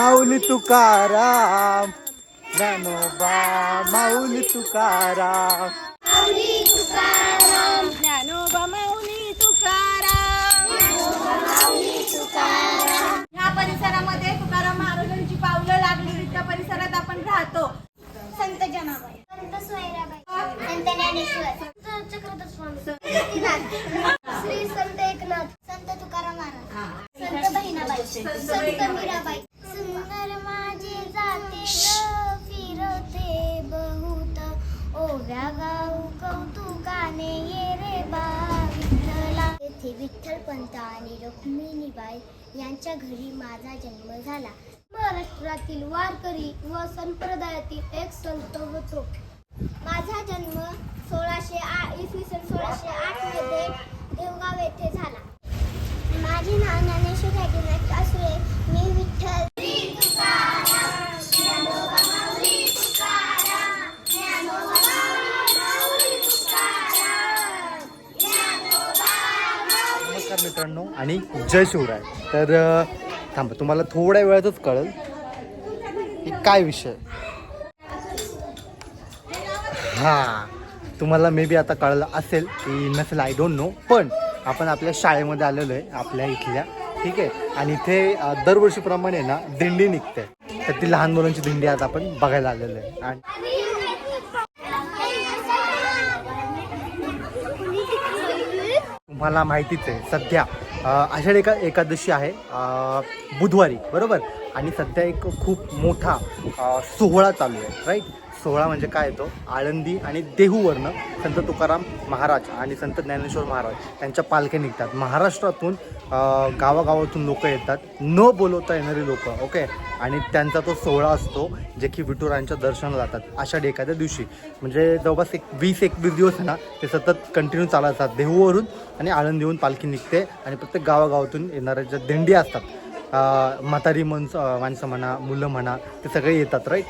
माऊली तुकाराम. ज्ञानोबा माऊली तुकाराम. ज्ञानोबा माऊली तुकाराम. ह्या परिसरामध्ये तुकाराम महाराजांची पावलं लागली. त्या परिसरात आपण राहतो. संत जनाबाई. संत सोयराबाई. संत ज्ञानेश्वर. संत चक्रधर स्वामी. श्री संत एकनाथ. संत तुकाराम महाराज. संत बहिणाबाई. संत मीराबाई ओव्या गाऊ कौतुकाने ये रे बा विठ्ठला. येथे विठ्ठलपंत आणि रुक्मिणीबाई यांच्या घरी माझा जन्म झाला. महाराष्ट्रातील वारकरी व संप्रदायातील एक संत होतो. माझा जन्म सोळाशे इसवी सन सोळाशे आठमध्ये देवगाव येथे झाला. माझे नाव ज्ञानेश्वर रघुनाथ असुळे नमस्कार मित्रांनो आणि जय शिवराय. तर थांबा तुम्हाला थोड्या वेळातच कळेल की काय विषय. हा तुम्हाला मे बी आता कळलं असेल की नसेल आय डोंट नो पण आपण आपल्या शाळेमध्ये आलेलो आहे आपल्या इथल्या. ठीक आहे? आणि इथे दरवर्षीप्रमाणे ना दिंडी निघते. तर ती लहान मुलांची दिंडी आज आपण बघायला आलेलो आहे. आणि मला माहितीच आहे सध्या अ, आषाढी एका एकादशी आहे बुधवारी बरोबर? आणि सध्या एक खूप मोठा सोहळा चालू आहे राईट सोहळा म्हणजे काय येतो आळंदी आणि देहूवरनं संत तुकाराम महाराज आणि संत ज्ञानेश्वर महाराज त्यांच्या पालख्या निघतात. महाराष्ट्रातून गावागावातून लोक येतात. न बोलवता येणारी लोक ओके? आणि त्यांचा तो सोहळा असतो जे की विठुरायांच्या दर्शनाला जातात आषाढी एखाद्या दिवशी. म्हणजे जवळपास एक वीस एकवीस दिवस आहे ना ते सतत कंटिन्यू चालत असतात. देहूवरून आणि आळंदीहून पालखी निघते आणि प्रत्येक गावागावातून येणाऱ्या ज्या दिंडी असतात म्हातारी माणसं माणसं म्हणा मुलं म्हणा ते सगळे येतात राईट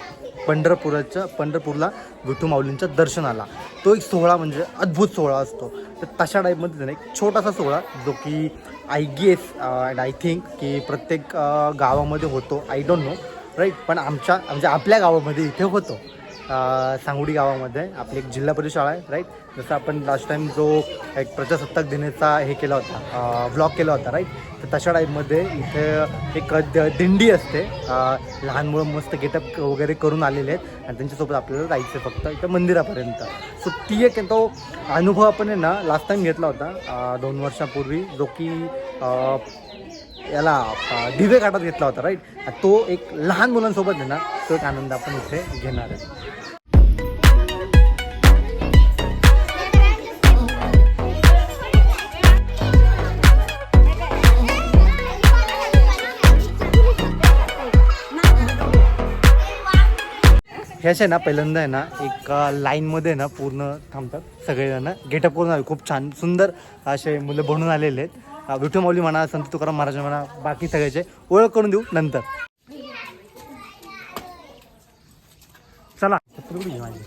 पंढरपुराच्या पंढरपूरला विठू माऊलींच्या दर्शनाला. तो एक सोहळा म्हणजे अद्भुत सोहळा असतो. तर तशा टाईपमध्ये ना एक छोटासा सोहळा जो की I guess and I think की प्रत्येक गावामध्ये होतो. आय डोंट नो राईट पण आमच्या म्हणजे आपल्या गावामध्ये इथे होतो. सांगुडी गावामध्ये. आपली एक जिल्हा परिषद शाळा आहे राईट जसं आपण लास्ट टाईम जो एक प्रजासत्ताक दिनाचा हे केला होता ब्लॉग केला होता राईट तर तशा टाईपमध्ये इथे एक द- दिंडी असते. लहान मुलं मस्त गेटअप वगैरे करून आलेले आहेत आणि त्यांच्यासोबत आपल्याला जायचं फक्त इथं मंदिरापर्यंत. सो ती एक तो अनुभव आपण आहे ना लास्ट टाईम घेतला होता दोन वर्षापूर्वी जो की याला दिवे घाटात घेतला होता राईट तो एक लहान मुलांसोबत आहे ना तो एक आनंद आपण इथे घेणार आहे. ह्याच आहे ना पहिल्यांदा आहे ना एक लाईनमध्ये ना पूर्ण थांबतात सगळेजण. गेटअप करून आले खूप छान सुंदर असे मुलं बनून आलेले आहेत. विठू माऊली म्हणा संत तुकाराम महाराज म्हणा बाकी सगळ्याचे ओळख करून देऊ नंतर. चला. माझी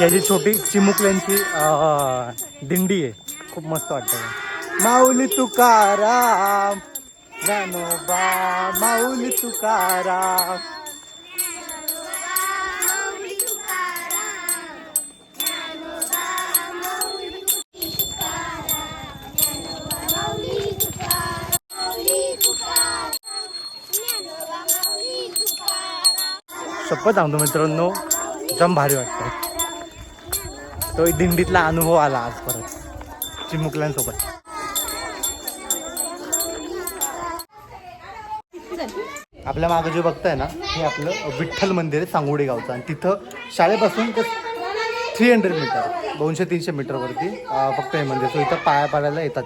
याची छोटी चिमुकल्यांची दिंडी आहे. खूप मस्त वाटतं माऊली तुकाराम ज्ञानोबा माऊली तुकाराम. शपथ सांगतो मित्रांनो जम भारी वाटतं तो एक दिंडीतला अनुभव आला आज परत. चिमुकल्यांसोबत. आपल्या मागं जे बघताय ना हे आपलं विठ्ठल मंदिर आहे सांगोडे गावचं. आणि तिथं शाळेपासून ते थ्री हंड्रेड मीटर दोनशे तीनशे मीटरवरती फक्त हे मंदिर सो इथं पाया पाडायला येतात.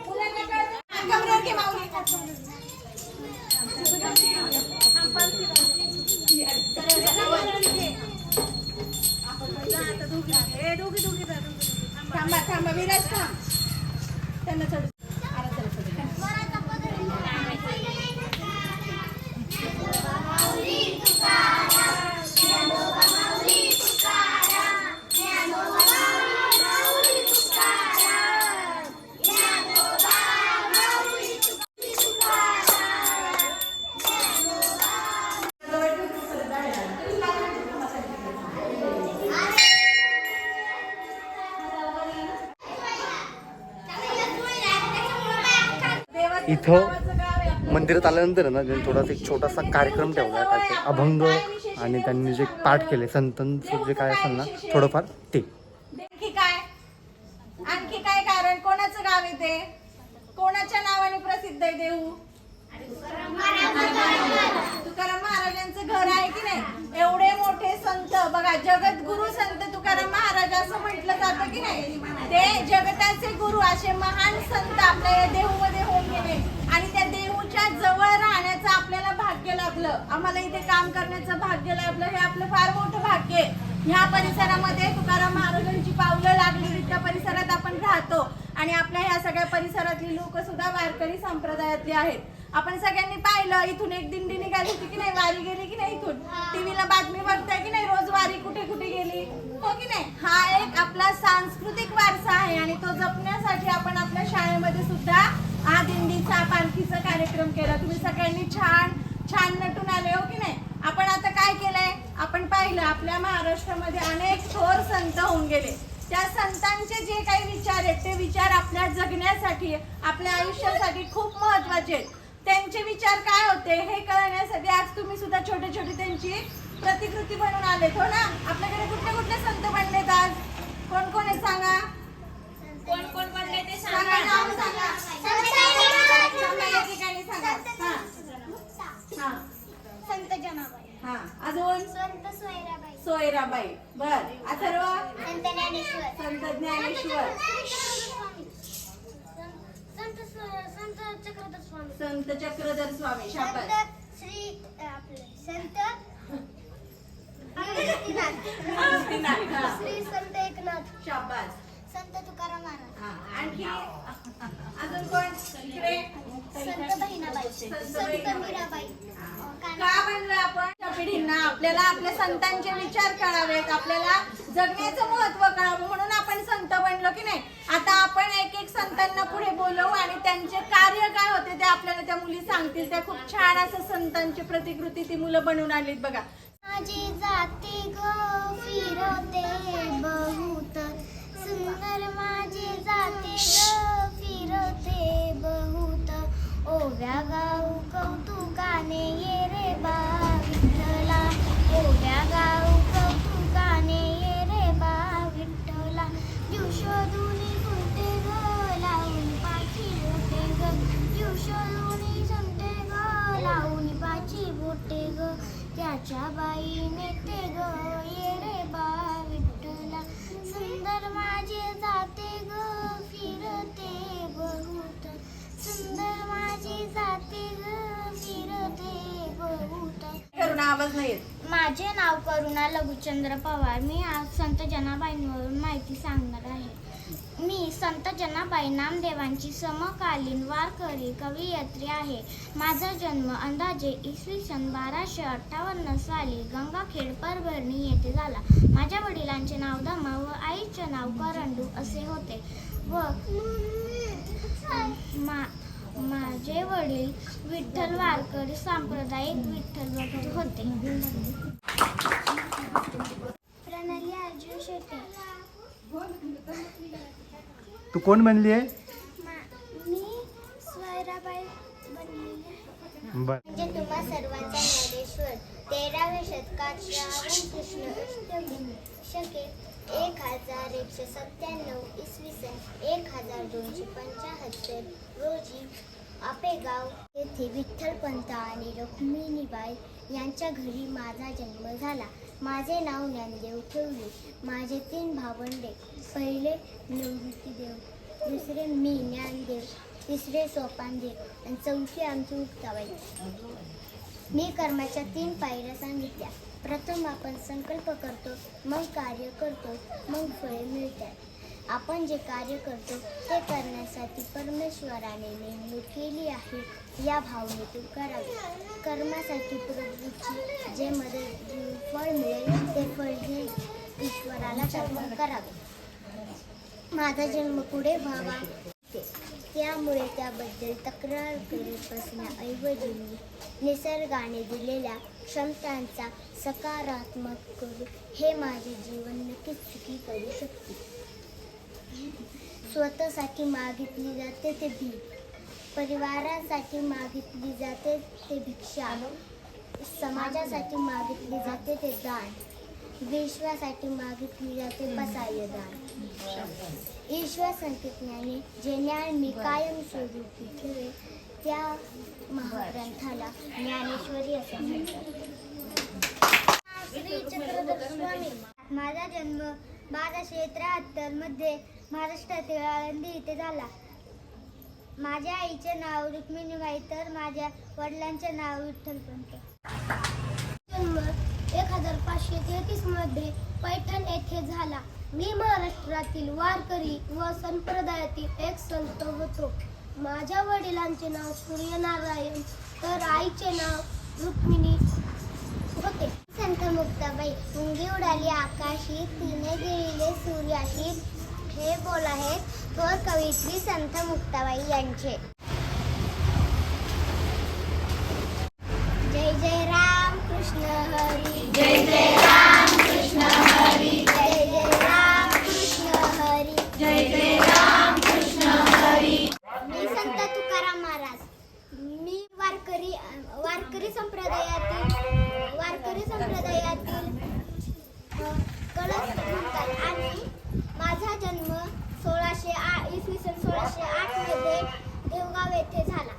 मंदिरात आल्यानंतर ना त्यांनी थोडासा एक छोटासा कार्यक्रम ठेवला आहे काय ते अभंग आणि त्यांनी जे पाठ केले संतांचं जे काय असेल ना थोडंफार ते. आणखी काय? आणखी काय कारण? कोणाचं गाव आहे ते? कोणाच्या नावाने प्रसिद्ध आहे देऊ तुकाराम महाराजांचं घर आहे की नाही? एवढे मोठे संत बघा जगत गुरु संत तुकाराम महाराज असं म्हटलं जातं की नाही? ते जगताचे गुरु असे महान संत आपल्या या देहूमध्ये होऊन गेले. आणि त्या देहूच्या जवळ राहण्याचं आपल्याला भाग्य लाभलं आम्हाला इथे काम करण्याचं भाग्य लाभलं हे आपलं फार मोठं भाग्य आहे. ह्या परिसरामध्ये तुकाराम महाराजांची पावलं लागली. त्या परिसरात आपण राहतो. आणि आपल्या ह्या सगळ्या परिसरातली लोक सुद्धा वारकरी संप्रदायातली आहेत. आपण सगळ्यांनी पाहिलं इथून एक दिंडी निघाली होती की नाही? वारी गेली की नाही इथून? टीव्हीला बातमी बघताय की नाही? रोज वारी कुठे कुठे गेली? हो की नाही? हा एक आपला सांस्कृतिक वारसा आहे आणि तो जपण्यासाठी आपण आपल्या शाळेमध्ये सुद्धा आदिंडीचा पालखीचा कार्यक्रम केला. तुम्ही सगळ्यांनी छान छान नटून आले हो की नाही? आपण आता काय केलंय? आपण पाहिलं आपल्या महाराष्ट्रामध्ये अनेक थोर संत होऊन गेले. त्या संतांचे जे काही विचार आहेत ते विचार आपल्या जगण्यासाठी आपल्या आयुष्यासाठी खूप महत्त्वाचे आहेत. त्यांचे विचार काय होते हे कळण्यासाठी आज तुम्ही सुद्धा छोटे छोटे त्यांची प्रतिकृती बनवून आलेत हो ना? आपल्याकडे कुठले कुठले संत बनलेत आज? कोण कोण आहे सांगा. कोण कोण बनले ते सांगा. संत जनाबाई. हा. अजून? संत सोयराबाई. सोयराबाई. बर. अथर्व? संत ज्ञानेश्वर. संत ज्ञानेश्वर. संत संत चक्रधर स्वामी संत चक्रधर स्वामी शाबास. संत श्री आपले संत मुक्तीनाथ. श्री संत एकनाथ. शाबास. संत तुकाराम महाराज. हा. आणखी अजून कोण? इकडे. संत बहिणाबाई. संत मीराबाई. का बनलं आपण? पिढींना आपल्याला आपल्या संतांचे विचार कळावेत. आपल्याला जगण्याचं महत्त्व कळावं. म्हणून आपण संत बनलो की नाही? आता आपण एक एक संतांना पुढे बोलवू आणि त्यांचे कार्य काय होते ते आपल्याला त्या मुली सांगतील. त्या खूप छान असं संतांची प्रतिकृती ती मुलं बनवून आलीत बघा. माझी जाते ग फिरते बहुत सुंदर माझी जाते फिरते बहुत. ओव्या गाऊ कौतुकाने ये रे बा विठ्ठला. ओव्या गाऊ कौतुकाने ये रे बा विठ्ठला. जीव शोधून सुनते ग लावून पाठी बोटे ग. जीव शोधून सुनते ग लावून पाची बोटे ग. त्याच्या बाईने आवाज नाही माझे नाव करुणा लघुचंद्र पवार. मी आज संत जनाबाईंवरून माहिती सांगणार आहे. मी संत जनाबाई नामदेवांची समकालीन वारकरी कवयित्री आहे. माझा जन्म अंदाजे इसवी सन बाराशे अठ्ठावन्न साली गंगाखेड परभरणी येथे झाला. माझ्या वडिलांचे नाव दमा व आईचे नाव करंडू असे होते. व मा माझे वडील विठ्ठल वारकरी सांप्रदायिक विठ्ठल भक्त होते. प्रणाली अर्जुन शेटे. तू कोण बनली आहे? मी स्वयराबाई बनलेली आहे. बर. म्हणजे तुम्हा सर्वांचा ज्ञानेश्वर तेराव्या शतकात श्रावण कृष्ण अष्टमी शके एक हजार एकशे सत्त्याण्णव इसवी सन एक हजार दोनशे पंचाहत्तर रोजी आपेगाव येथे विठ्ठलपंत आणि रुक्मिणीबाई यांच्या घरी माझा जन्म झाला. माझे नाव ज्ञानदेव ठेवले. माझे तीन भावंडे पहिले देव दुसरे मी ज्ञानदेव तिसरे सोपानदेव आणि चौथी आमची उक्ताबाई. मी कर्माच्या तीन पायऱ्या सांगितल्या. प्रथम आपण संकल्प करतो मग कार्य करतो मग फळे मिळतात. आपण जे कार्य करतो ते करण्यासाठी परमेश्वराने नेमणूक केली आहे या भावनेतून करावे कर्मासाठी प्रवृत्ती जे मदत फळ मिळेल ते फळ हे ईश्वराला अर्पण करावे माझा जन्म पुढे व्हावा. त्यामुळे त्याबद्दल तक्रार करत बसण्याऐवजी निसर्गाने दिलेल्या क्षमतांचा सकारात्मक करू हे माझे जीवन नक्कीच सुखी करू शकते. स्वतःसाठी मागितली जाते ते भीक परिवारासाठी मागितली जाते ते भिक्षा समाजासाठी मागितली जाते ते दान. विश्वासाठी मागितली जाते पसायदान. ईश्वर संकेतज्ञाने जे ज्ञान मी कायमस्वरूपी ठेवे त्या महाग्रंथाला ज्ञानेश्वरी असे म्हणतात. श्री चक्रधर स्वामी माझा जन्म बाराशे त्र्याहत्तरमध्ये महाराष्ट्रातील आळंदी इथे झाला. माझ्या आईचे नाव रुक्मिणीबाई तर माझ्या वडिलांचे नाव विठ्ठलपंत. जन्म हजार पाचशे तेहतीसमध्ये पैठण येथे झाला. मी महाराष्ट्रातील वारकरी व संप्रदायातील एक संत होतो. माझ्या वडिलांचे नाव सूर्यनारायण तर आईचे नाव रुक्मिणी होते. संत मुक्ताबाई मुंगी उडाली आकाशी तिने गिळले सूर्याशी हे बोल आहेत थोर कवित्री संत मुक्ताबाई यांचे जय जय राम कृष्ण हरी जय जय राम कृष्ण हरी जय जय राम कृष्ण हरी जय जय राम कृष्ण हरी मी संत तुकाराम महाराज. मी वारकरी वारकरी संप्रदायातील वारकरी संप्रदायातील अ, कळस म्हणतात. आणि माझा जन्म सोळाशे आ इसवी सन सोळाशे आठमध्ये देवगाव येथे झाला.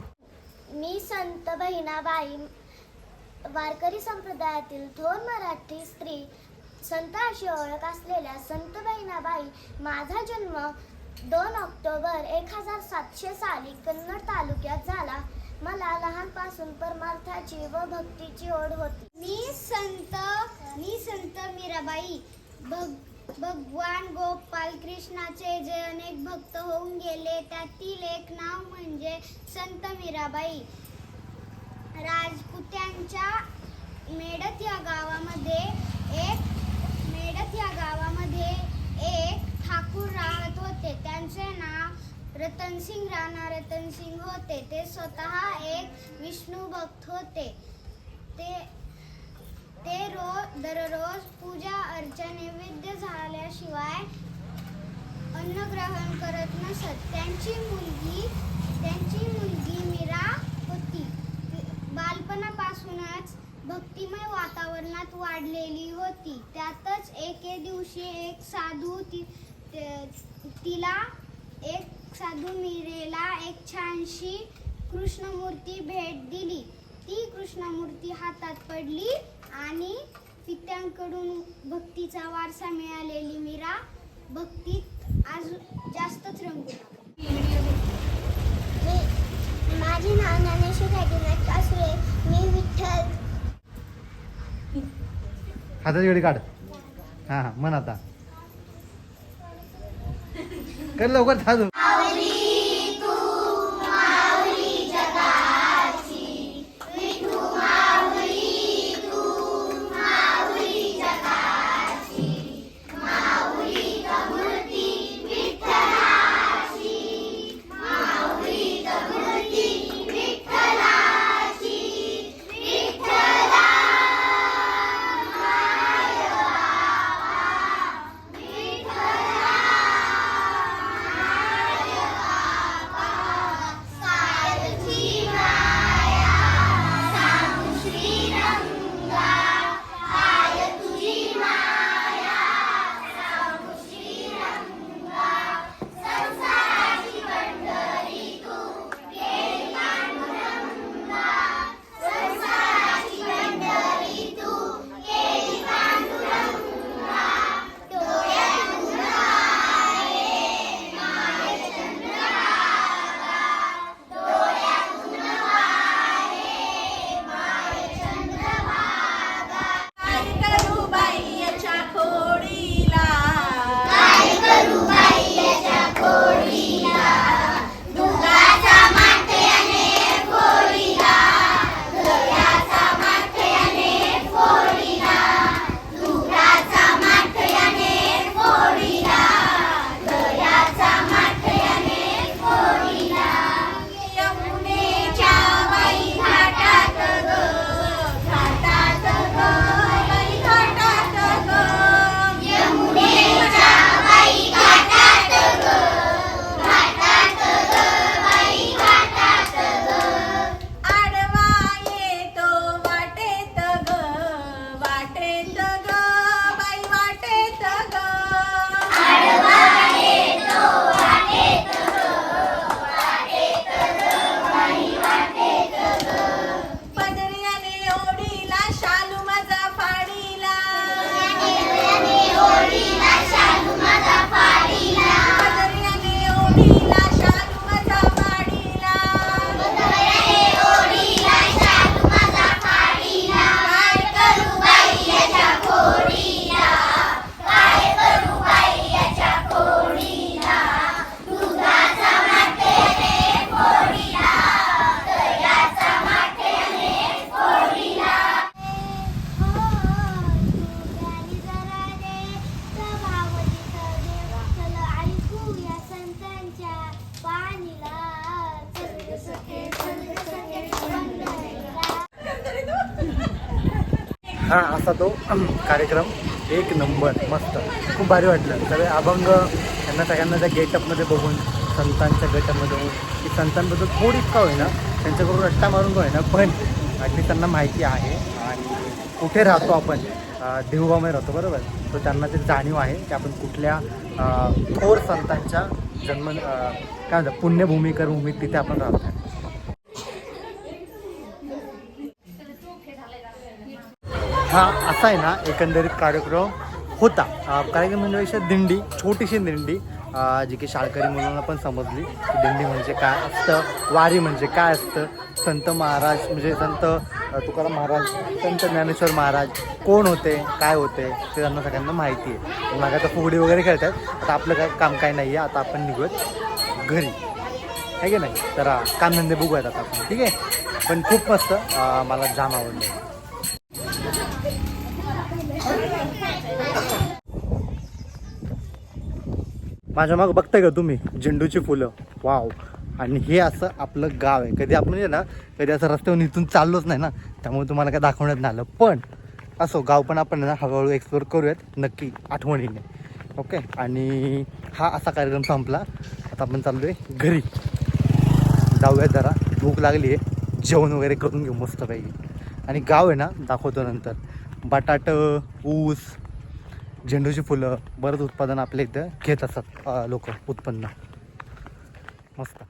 मी संत बहिणाबाई वारकरी संप्रदायातील थोर मराठी स्त्री संत अशी ओळख असलेल्या संत बहिणाबाई माझा जन्म दोन ऑक्टोबर एक हजार सातशे साली कन्नड तालुक्यात झाला. मला लहानपासून परमार्थाची व भक्तीची ओढ होती. मी संत मी संत मीराबाई. भग भगवान गोपाल कृष्णाचे जे अनेक भक्त होऊन गेले त्यातील एक नाव म्हणजे संत मीराबाई. राज त्यांच्या मेडत या गावामध्ये एक मेडत या गावामध्ये एक ठाकूर राहत होते. त्यांचे नाव रतनसिंग राणा रतनसिंग होते. ते स्वतः एक विष्णू भक्त होते. ते ते रोज दररोज पूजा अर्चा नैवेद्य झाल्याशिवाय अन्न ग्रहण करत नसत. त्यांची मुलगी त्यांची मुलगी मीरा होती बालपणापासूनच भक्तिमय वातावरणात वाढलेली होती. त्यातच एके दिवशी एक साधू ती तिला एक साधू मीरेला एक छानशी कृष्णमूर्ती भेट दिली. ती कृष्णमूर्ती हातात पडली आणि पित्यांकडून भक्तीचा वारसा मिळालेली मीरा भक्तीत आज जास्तच रंगली माझे नाव ज्ञानेश्वर हरिनाथ कासुरे मी विठ्ठल. हाताची घडी काढ. हां हां म्हण आता. कर लवकर थांब. कार्यक्रम. एक नंबर मस्त. खूप भारी वाटलं. सगळे अभंग त्यांना सगळ्यांना त्या गेटअपमध्ये बघून संतांच्या गटामध्ये बघून. की संतांबद्दल थोडी इतका होईना त्यांच्याकडून रट्टा मारून का होईना पण ॲटलीस्ट त्यांना माहिती आहे आणि कुठे राहतो आपण अं, राहतो बरोबर? तर त्यांना ते जाणीव आहे की आपण कुठल्या थोर संतांच्या जन्म काय म्हणतात पुण्यभूमी भूमीत तिथे आपण राहतो हा असा आहे ना एकंदरीत कार्यक्रम होता. कार्यक्रम म्हणजे दिंडी छोटीशी दिंडी जी की शाळकरी मुलांना पण समजली. की दिंडी म्हणजे काय असतं? वारी म्हणजे काय असतं? संत महाराज म्हणजे संत तुकाराम महाराज संत ज्ञानेश्वर महाराज कोण होते? काय होते? ते त्यांना सगळ्यांना माहिती आहे. मग आता फुगडी वगैरे खेळतात. आता आपलं काय काम काय नाही आहे आता आपण निघूयात घरी. आहे की नाही? तर अं, कामधंदे बघूयात आता आपण. ठीक आहे? पण खूप मस्त मला जाम आवडलं. माझ्या मागं बघताय का तुम्ही? झेंडूची फुलं. वाव. आणि हे असं आपलं गाव आहे. कधी आपण ना कधी असं रस्त्यावरून इथून चाललोच नाही ना त्यामुळे तुम्हाला काय दाखवण्यात नाही आलं. पण असो गाव पण आपण ना हळूहळू एक्सप्लोर करूयात नक्की आठवणीने. ओके आणि हा असा कार्यक्रम संपला. आता आपण चाललो आहे घरी. जाऊयात जरा. भूक लागली आहे. जेवण वगैरे करून घेऊ मस्तपैकी. आणि गाव आहे ना दाखवतो नंतर. बटाट ऊस झेंडूची फुलं बरंच उत्पादन आपल्या इथं घेत असतात लोक उत्पन्न. मस्त.